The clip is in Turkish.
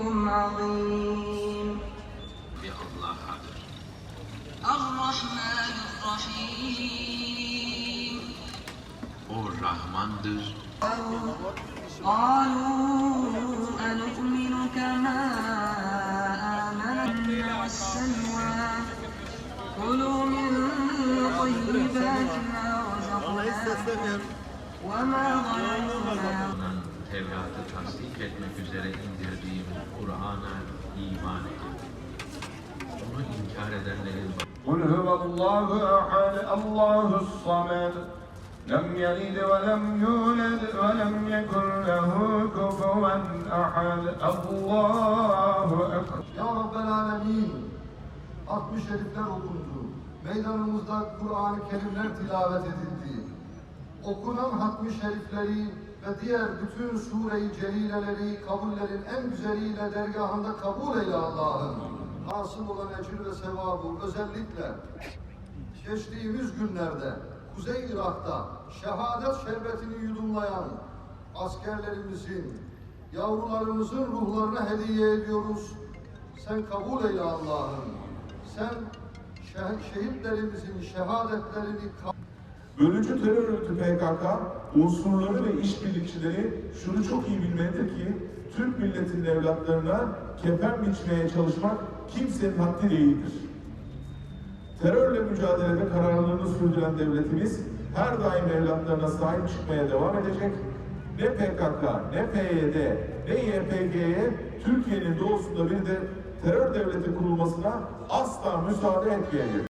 العظيم ve Allah'adır. الرحمن الرحيم. O Rahmandır, قالوا أنؤمن كما آمن السلوى. كلوا من طيبات ما رزقناكم وما ظلمونا onun Tevrat'ı tasdik etmek üzere indirdiğim Kur'an'a iman edin. Onu inkar edenlerin قل هو الله أحد الله الصمد لم يلد ولم يولد ولم يكن له كفوا أحد الله أكبر Ya Rabbel Alemin, 60 şerifler okundu. Meydanımızda Kur'an-ı Kerimler tilavet edildi. Okunan hatmi şerifleri ve diğer bütün sure-i celileleri kabullerin en güzeliyle dergahında kabul eyle Allah'ım. Hasıl olan ecir ve sevabı özellikle geçtiğimiz günlerde Kuzey Irak'ta şehadet şerbetini yudumlayan askerlerimizin, yavrularımızın ruhlarına hediye ediyoruz. Sen kabul eyle Allah'ım. Sen şeh- şehitlerimizin şehadetlerini kabul Bölücü terör örgütü PKK unsurları ve işbirlikçileri şunu çok iyi bilmelidir ki Türk milletinin evlatlarına kefen biçmeye çalışmak kimsenin haddi değildir. Terörle mücadelede kararlılığını sürdüren devletimiz her daim evlatlarına sahip çıkmaya devam edecek. Ne PKK, ne PYD, ne YPG'ye Türkiye'nin doğusunda bir de terör devleti kurulmasına asla müsaade etmeyecek.